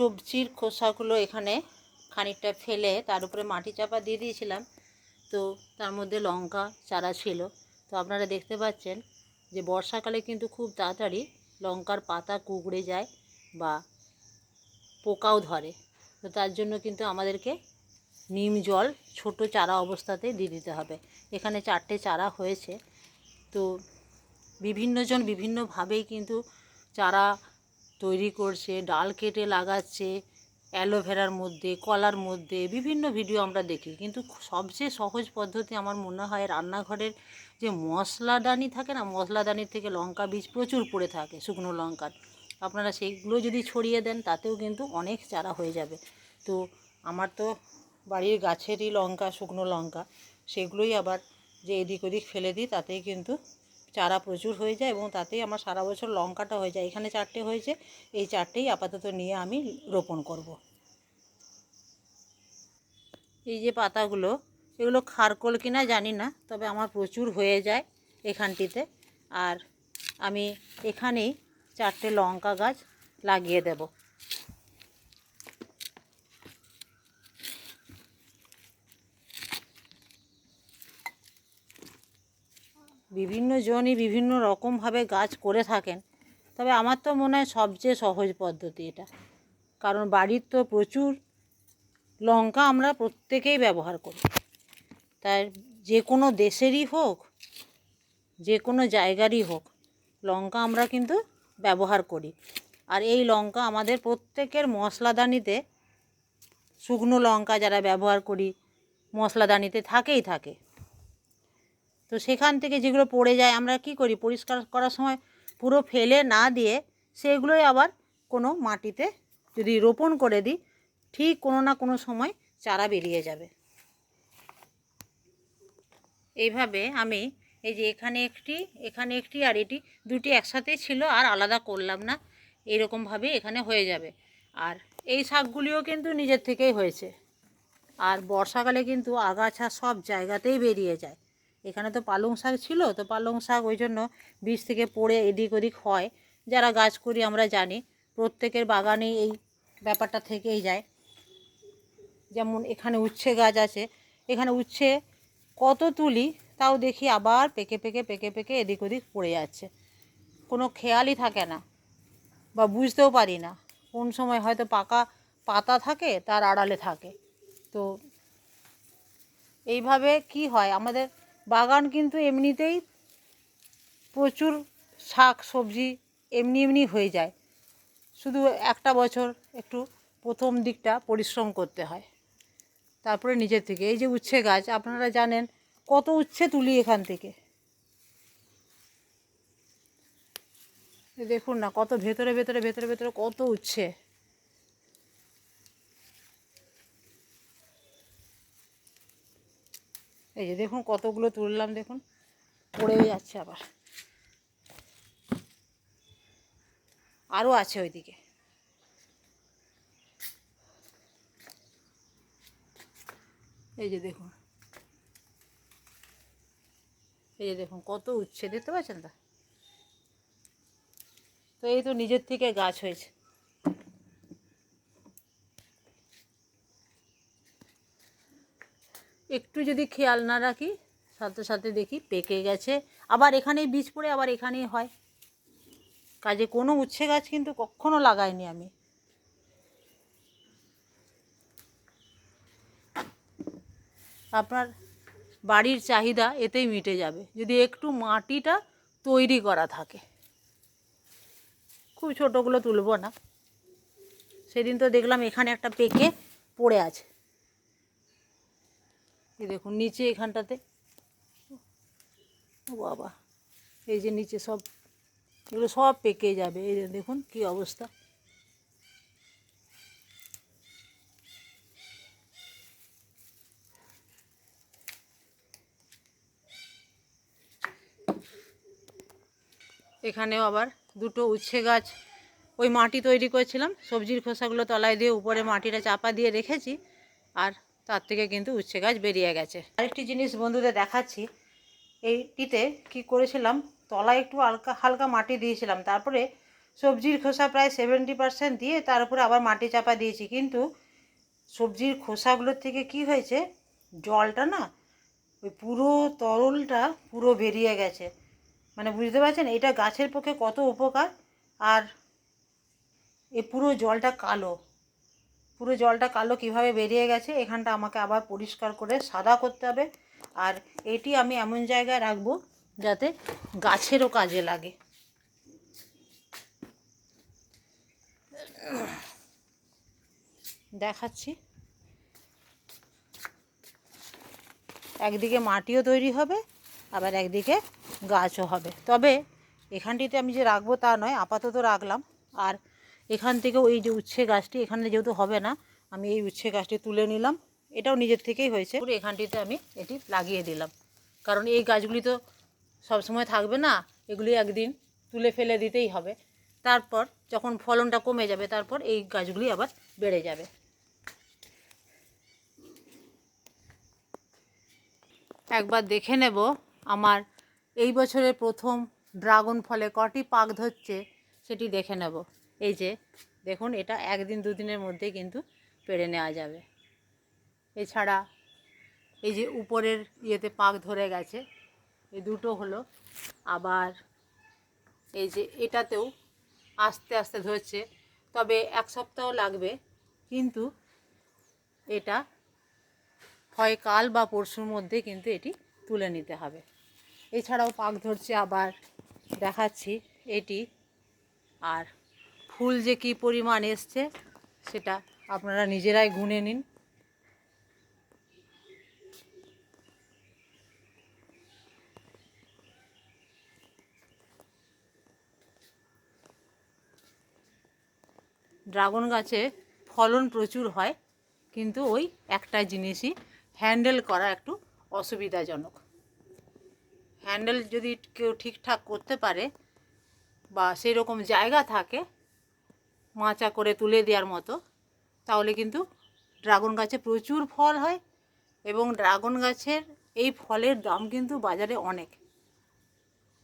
সবজির খোসাগুলো এখানে খানিকটা ফেলে তার উপরে মাটি চাপা দিয়ে দিয়েছিলাম। তো তার মধ্যে লঙ্কা, চারা ছিল। তো আপনারা দেখতে পাচ্ছেন যে বর্ষাকালে কিন্তু খুব তাড়াতাড়ি লঙ্কার পাতা কুকড়ে যায় বা পোকাও ধরে। তো তার জন্য কিন্তু আমাদেরকে নিম জল, ছোট চারা অবস্থাতে দিয়ে দিতে হবে। এখানে চারটে চারা হয়েছে। তো বিভিন্নজন বিভিন্নভাবেই কিন্তু চারা তৈরি করছে, ডাল কেটে লাগাচ্ছে, অ্যালোভেরার মধ্যে, কলার মধ্যে, বিভিন্ন ভিডিও আমরা দেখি। কিন্তু সবচেয়ে সহজ পদ্ধতি আমার মনে হয় রান্নাঘরের যে মশলাদানি থাকে না, মশলাদানির থেকে লঙ্কা বীজ প্রচুর পড়ে থাকে, শুকনো লঙ্কার আপনারা সেইগুলো যদি ছড়িয়ে দেন, তাতেও কিন্তু অনেক চারা হয়ে যাবে। তো আমার তো বাড়ির গাছেরই লঙ্কা, শুকনো লঙ্কা, সেগুলোই আবার যে এদিক ওদিক ফেলে দিই, তাতেই কিন্তু চারা প্রচুর হয়ে যায় এবং তাতেই আমার সারা বছর লঙ্কাটা হয়ে যায়। এখানে চারটে হয়েছে, এই চারটেই আপাতত নিয়ে আমি রোপণ করব। এই যে পাতাগুলো, এগুলো খারকোল কিনা জানি না, তবে আমার প্রচুর হয়ে যায় এখানটিতে। আর আমি এখানেই চারটে লঙ্কা গাছ লাগিয়ে দেব। বিভিন্ন জনই বিভিন্ন রকমভাবে গাছ করে থাকেন। তবে আমার তো মনে হয় সবচেয়ে সহজ পদ্ধতি এটা। কারণ বাড়ির তো প্রচুর লঙ্কা আমরা প্রত্যেকেই ব্যবহার করি। তাই যে কোনো দেশেরই হোক, যে কোনো জায়গারই হোক, লঙ্কা আমরা কিন্তু ব্যবহার করি। আর এই লঙ্কা আমাদের প্রত্যেকের মশলাদানিতে, শুকনো লঙ্কা যারা ব্যবহার করি, মশলাদানিতে থাকেই থাকে। তো সেখান থেকে যেগুলো পড়ে যায়, আমরা কি করি? পরিষ্কার করার সময় পুরো ফেলে না দিয়ে সেগুলোই আবার কোনো মাটিতে যদি রোপণ করে দিই, ঠিক কোনো না কোনো সময় চারা বেরিয়ে যাবে। এইভাবে আমি এই যে এখানে একটি এখানে একটি আর এটি দুটি একসাথেই ছিল, আর আলাদা করলাম না। এইরকমভাবে এখানে হয়ে যাবে। আর এই শাকগুলিও কিন্তু নিজের থেকেই হয়েছে। আর বর্ষাকালে কিন্তু আগাছা সব জায়গাতেই বেরিয়ে যায়। এখানে তো পালং শাক ছিল, তো পালং শাক ওই জন্য বীজ থেকে পড়ে এদিক ওদিক হয়। যারা গাছ করি আমরা জানি, প্রত্যেকের বাগানেই এই ব্যাপারটা থেকেই যায়। যেমন এখানে উচ্ছে গাছ আছে, এখানে উচ্ছে কত তুলি, তাও দেখি আবার পেকে পেকে পেকে পেকে এদিক ওদিক পড়ে যাচ্ছে। কোনো খেয়ালই থাকে না বা বুঝতেও পারি না, কোন সময় হয়তো পাকা পাতা থাকে, তার আড়ালে থাকে। তো এইভাবে কি হয়? আমাদের বাগান কিন্তু এমনিতেই প্রচুর শাক, সবজি এমনি এমনি হয়ে যায়। শুধু একটা বছর একটু প্রথম দিকটা পরিশ্রম করতে হয়। তারপরে নিজের থেকে। এই যে উচ্ছে গাছ, আপনারা জানেন কত উচ্ছে তুলি এখান থেকে। দেখুন না, কত ভেতরে ভেতরে ভেতরে ভেতরে কত উচ্ছে। এই যে দেখুন কতগুলো তুললাম, দেখুন। পড়েও যাচ্ছে আবার। আরও আছে ওইদিকে। এই যে দেখুন। এই যে দেখুন, কত উচ্ছে, দেখতে পাচ্ছেন তা? তো এই তো নিজের থেকে গাছ হয়েছে। একটু যদি খেয়াল না রাখি, সাথে সাথে দেখি পেকে গেছে। আবার এখানেই বীজ পড়ে, আবার এখানেই হয়। কাজে কোনো উচ্ছে গাছ কিন্তু কখনো লাগাইনি আমি। আপনার বাড়ির চাহিদা এতেই মিটে যাবে, যদি একটু মাটিটা তৈরি করা থাকে। খুব ছোটোগুলো তুলব না। সেদিন তো দেখলাম এখানে একটা পেকে পড়ে আছে। এই দেখুন, নিচে এখানটাতে। ও বাবা, এই যে নিচে সব, এগুলো সব পেকে যাবে। এই দেখুন কি অবস্থা। এখানেও আবার দুটো উচ্ছে গাছ। ওই মাটি তৈরি করেছিলাম, সবজির খোসাগুলো তলায় দিয়ে উপরে মাটিটা চাপা দিয়ে রেখেছি। আর তার থেকে কিন্তু উচ্ছে গাছ বেরিয়ে গেছে। আরেকটি জিনিস বন্ধুদের দেখাচ্ছি, এইটিতে কি করেছিলাম, তলায় একটু হালকা হালকা মাটি দিয়েছিলাম, তারপরে সবজির খোসা প্রায় সেভেন্টি পার্সেন্ট দিয়ে তার উপরে আবার মাটি চাপা দিয়েছি, কিন্তু সবজির খোসাগুলোর থেকে কি হয়েছে, জলটা না, ওই পুরো তরলটা পুরো বেরিয়ে গেছে। মানে বুঝতে পারছেন, এটা গাছের পক্ষে কত উপকার, আর এ পুরো জলটা কালো। পুরো জলটা কালো কীভাবে বেরিয়ে গেছে, এখানটা আমাকে আবার পরিষ্কার করে সাদা করতে হবে। আর এটি আমি এমন জায়গায় রাখব যাতে গাছেরও কাজে লাগে। দেখাচ্ছি। একদিকে মাটিও তৈরি হবে, আবার একদিকে গাছও হবে। তবে এখানটিতে আমি যে রাখব তা নয়, আপাতত রাখলাম। আর এখান থেকেও এই যে উচ্ছে গাছটি, এখানে যেহেতু হবে না, আমি এই উচ্ছে গাছটি তুলে নিলাম। এটাও নিজের থেকেই হয়েছে। পুরো এখানটিতে আমি এটি লাগিয়ে দিলাম। কারণ এই গাছগুলি তো সবসময় থাকবে না, এগুলি একদিন তুলে ফেলে দিতেই হবে। তারপর যখন ফলনটা কমে যাবে, তারপর এই গাছগুলি আবার বেড়ে যাবে। একবার দেখে নেব আমার এই বছরের প্রথম ড্রাগন ফলে কটি পাক ধরছে, সেটি দেখে নেব। এই যে, দেখুন, এটা একদিন, দুদিনের মধ্যে কিন্তু পেড়ে নেওয়া যাবে। এছাড়া এই যে উপরের ইয়েতে পাক ধরে গেছে এই দুটো হলো। আবার এই যে এটাতেও আস্তে আস্তে ধরছে। তবে এক সপ্তাহ লাগবে, কিন্তু এটা হয় কাল বা পরশুর মধ্যে কিন্তু এটি তুলে নিতে হবে। এছাড়াও পাক ধরছে, আবার দেখাচ্ছি এটি। আর ফুল যে কী পরিমাণ এসছে, সেটা আপনারা নিজেরাই গুনে নিন। ড্রাগন গাছে ফলন প্রচুর হয়, কিন্তু ওই একটা জিনিসই হ্যান্ডেল করা একটু অসুবিধাজনক। হ্যান্ডেল যদি কেউ ঠিকঠাক করতে পারে বা সেই রকম জায়গা থাকে মাচা করে তুলে দেওয়ার মতো। তাহলে কিন্তু ড্রাগন গাছে প্রচুর ফল হয় এবং ড্রাগন গাছের এই ফলের দাম কিন্তু বাজারে অনেক।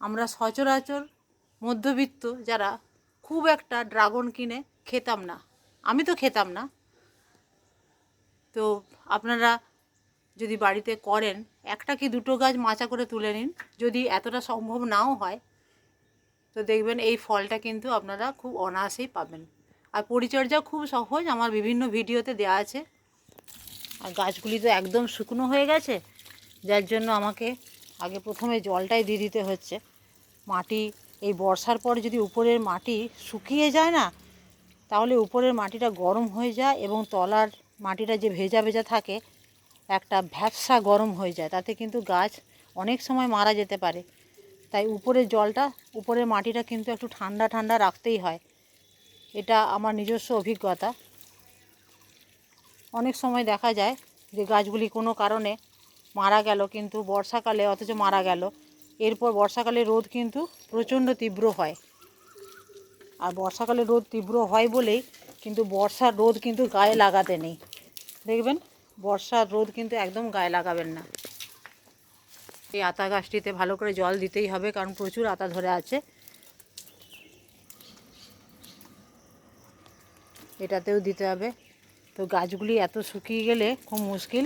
আমরা সচরাচর মধ্যবিত্ত যারা খুব একটা ড্রাগন কিনে খেতাম না। আমি তো খেতাম না। তো আপনারা যদি বাড়িতে করেন, একটা কি দুটো গাছ মাচা করে তুলে নিন, যদি এতটা সম্ভব নাও হয় তো দেখবেন এই ফলটা কিন্তু আপনারা খুব অনায়াসেই পাবেন। আর পরিচর্যা খুব সহজ, আমার বিভিন্ন ভিডিওতে দেওয়া আছে। আর গাছগুলি তো একদম শুকনো হয়ে গেছে, যার জন্য আমাকে আগে প্রথমে জলটাই দিয়ে দিতে হচ্ছে। মাটি, এই বর্ষার পর যদি উপরের মাটি শুকিয়ে যায় না, তাহলে উপরের মাটিটা গরম হয়ে যায় এবং তলার মাটিটা যে ভেজা ভেজা থাকে, একটা ভ্যাপসা গরম হয়ে যায়। তাতে কিন্তু গাছ অনেক সময় মারা যেতে পারে। তাই উপরের জলটা, উপরের মাটিটা কিন্তু একটু ঠান্ডা ঠান্ডা রাখতেই হয়। এটা আমার নিজস্ব অভিজ্ঞতা। অনেক সময় দেখা যায় যে গাছগুলি কোনো কারণে মারা গেল কিন্তু বর্ষাকালে, অথচ মারা গেল। এরপর বর্ষাকালে রোদ কিন্তু প্রচণ্ড তীব্র হয়। আর বর্ষাকালে রোদ তীব্র হয় বলেই কিন্তু বর্ষার রোদ কিন্তু গায়ে লাগাতে নেই। দেখবেন, বর্ষার রোদ কিন্তু একদম গায়ে লাগাবেন না। এই আতা গাছটিতে ভালো করে জল দিতেই হবে, কারণ প্রচুর আতা ধরে আছে। এটাতেও দিতে হবে। তো গাছগুলি এত শুকিয়ে গেলে খুব মুশকিল।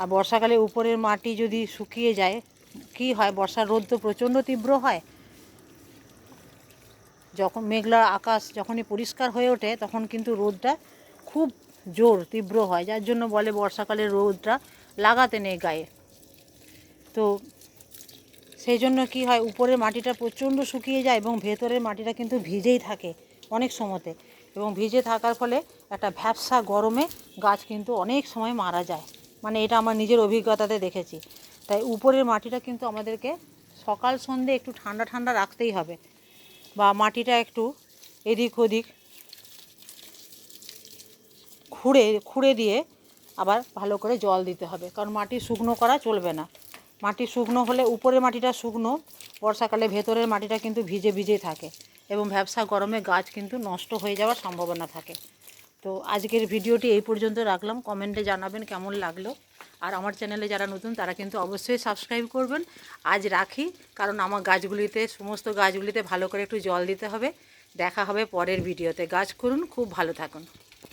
আর বর্ষাকালে উপরের মাটি যদি শুকিয়ে যায়, কি হয়? বর্ষার রোদ তো প্রচণ্ড তীব্র হয়। যখন মেঘলা আকাশ যখনই পরিষ্কার হয়ে ওঠে, তখন কিন্তু রোদটা খুব জোর তীব্র হয়, যার জন্য বলে বর্ষাকালে রোদটা লাগাতে নেই গায়ে। তো সেই জন্য কি হয়, উপরের মাটিটা প্রচণ্ড শুকিয়ে যায় এবং ভেতরের মাটিটা কিন্তু ভিজেই থাকে অনেক সময়তে। এবং ভিজে থাকার ফলে একটা ভ্যাপসা গরমে গাছ কিন্তু অনেক সময় মারা যায়। মানে এটা আমার নিজের অভিজ্ঞতাতে দেখেছি। তাই উপরের মাটিটা কিন্তু আমাদেরকে সকাল সন্ধে একটু ঠান্ডা ঠান্ডা রাখতেই হবে বা মাটিটা একটু এদিক ওদিক খুঁড়ে খুঁড়ে দিয়ে আবার ভালো করে জল দিতে হবে। কারণ মাটি শুকনো করা চলবে না। মাটি শুকনো হলে উপরের মাটিটা শুকনো, বর্ষাকালে ভেতরের মাটিটা কিন্তু ভিজে ভিজে থাকে এবং ভ্যাবসা গরমে গাছ কিন্তু নষ্ট হয়ে যাওয়ার সম্ভাবনা থাকে। তো আজকের ভিডিওটি এই পর্যন্ত রাখলাম। কমেন্টে জানাবেন কেমন লাগল। আর আমার চ্যানেলে যারা নতুন, তারা কিন্তু অবশ্যই সাবস্ক্রাইব করবেন। আজ রাখি, কারণ আমার গাছগুলিতে, সমস্ত গাছগুলিতে ভালো করে একটু জল দিতে হবে। দেখা হবে পরের ভিডিওতে। গাছ করুন, খুব ভালো থাকুন।